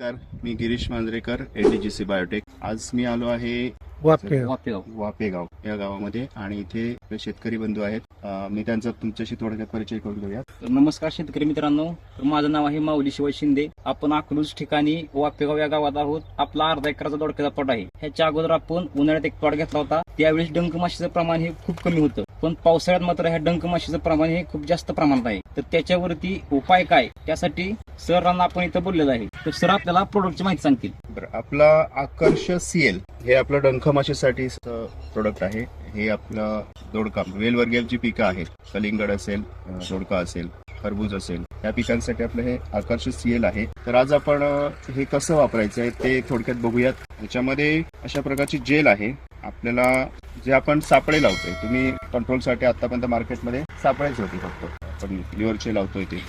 नमस्कार मी Girish Manjrekar ATGC biotech आज मी आलो आहे वापे वापेगाव वापेगाव या गावामध्ये. आणि इथे शेतकरी बंधू आहेत. मी त्यांचा तुमच्याशी थोडक्यात परिचय करून घेऊया तर नमस्कार शेतकरी मित्रांनो. तर माझं नाव आहे माऊली शिवाय शिंदे. आपण अकलूज ठिकाणी वापेगाव या गावात आहोत. आपला अर्धा एकराचा दोडक्याचा प्लॉट आहे. ह्याच्या अगोदर आपण उन्हाळ्यात एक प्लॉट घेतला होता. त्यावेळेस डंक माशीचं प्रमाण हे खूप कमी होतं. पण पावसाळ्यात मात्र ह्या डंक माशीचं प्रमाण हे खूप जास्त प्रमाणात आहे. तर त्याच्यावरती उपाय काय? त्यासाठी सरांना आपण इथं बोललेलं आहे. तर सर आपल्याला प्रोडक्टची माहिती सांगतील. बरं आपला आकर्ष सीएल हे आपलं डंख प्रोडक्ट आहे. हे आपलं दोडका वेलवर्गीयची पिकं आहेत. कलिंगड असेल दोडका असेल खरबूज असेल या पिकांसाठी आपलं हे आकर्ष सीएल आहे. तर आज आपण हे कसं वापरायचं आहे ते थोडक्यात बघूयात. ह्याच्यामध्ये अशा प्रकारची जेल आहे. आपल्याला जे आपण सापळे लावतोय तुम्ही कंट्रोलसाठी आतापर्यंत मार्केटमध्ये सापळेच होती फक्त. आपण लिव्हरचे लावतोय ते.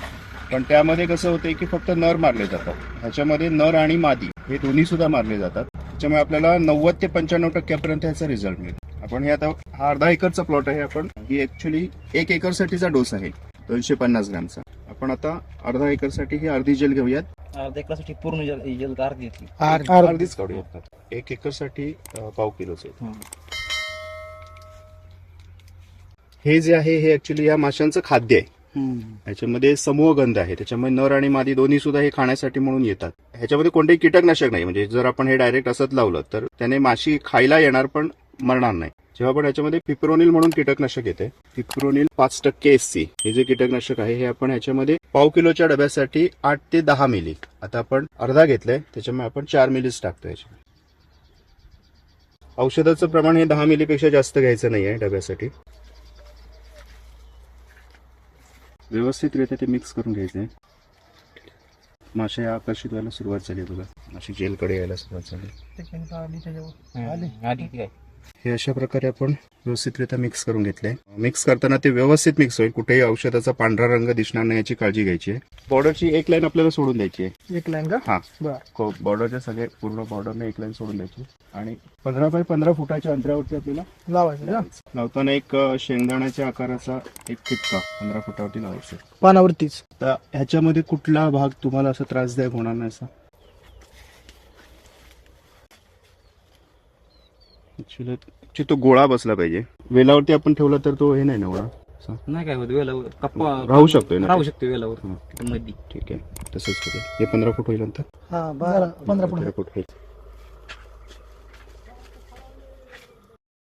पण त्यामध्ये कसं होतंय की फक्त नर मारले जातात. ह्याच्यामध्ये नर आणि मादी हे दोन्ही सुद्धा मारले जातात. त्याच्यामुळे आपल्याला नव्वद ते पंच्याण्णव टक्क्यापर्यंत ह्याचा रिझल्ट मिळेल. आपण हे आता हा अर्धा एकरचा प्लॉट आहे आपण. ही ऍक्च्युली एक एकरसाठीचा डोस आहे. दोनशे पन्नास ग्रॅमचा. आपण आता अर्धा एकरसाठी ही अर्धी जेल घेऊयात. अर्धा एकरासाठी पूर्ण जल जल अर्धी घेतली अर्धीच काढूयात एक एकरसाठी अं, पाव किलोचे हे. जे आहे हे ऍक्च्युली या माशांचं खाद्य आहे. ह्याच्यामध्ये समूह गंध आहे. त्याच्यामुळे नर आणि मादी दोन्ही सुद्धा हे खाण्यासाठी म्हणून येतात. ह्याच्यामध्ये कोणतेही कीटकनाशक नाही. म्हणजे जर आपण हे डायरेक्ट असत लावलं तर त्याने माशी खायला येणार पण मरणार नाही. जेव्हा आपण याच्यामध्ये पिप्रोनिल म्हणून कीटकनाशक येते पिप्रोनिल पाच टक्के एस सी हे जे कीटकनाशक आहे हे आपण ह्याच्यामध्ये पाव किलोच्या डब्यासाठी आठ ते दहा मिली आता आपण अर्धा घेतलाय त्याच्यामुळे आपण चार मिलीच टाकतो याच्यामध्ये. औषधाचं प्रमाण हे दहा मिलीपेक्षा जास्त घ्यायचं नाही आहे डब्यासाठी. व्यवस्थितरित्या ते मिक्स करून घ्यायचे. मासे आकर्षित व्हायला सुरुवात झाली बघा. मासे जेलकडे यायला सुरुवात झाली. आधी काय? हे अशा प्रकारे आपण व्यवस्थितरित्या मिक्स करून घेतले मिक्स करताना ते व्यवस्थित मिक्स होईल. कुठेही औषधाचा पांढरा रंग दिसणार नाही याची काळजी घ्यायची आहे. बॉर्डरची एक लाईन आपल्याला सोडून द्यायची आहे. एक लाईन का? हा. बर. बॉर्डरच्या सगळे पूर्ण बॉर्डरने एक लाईन सोडून द्यायची. आणि पंधरा बाय पंधरा फुटाच्या अंतरावरती आपल्याला लावायचं लावताना एक शेंगदाण्याच्या आकाराचा एक टिपका पंधरा फुटावरती लावायचा पानावरतीच. तर ह्याच्यामध्ये कुठला भाग तुम्हाला असं त्रासदायक होणार नाही असा? तो गोळा बसला पाहिजे. वेलावरती आपण ठेवला तर तो हे नाही ना गोळा. नाही काय होत वेलावर कप्पा राहू शकतोय ना राहू शकतो वेलावर. मध्ये ठीक आहे. तसंच हे पंधरा फूट होईल नंतर? हा बारा पंधरा फूट पंधरा फूट होईल.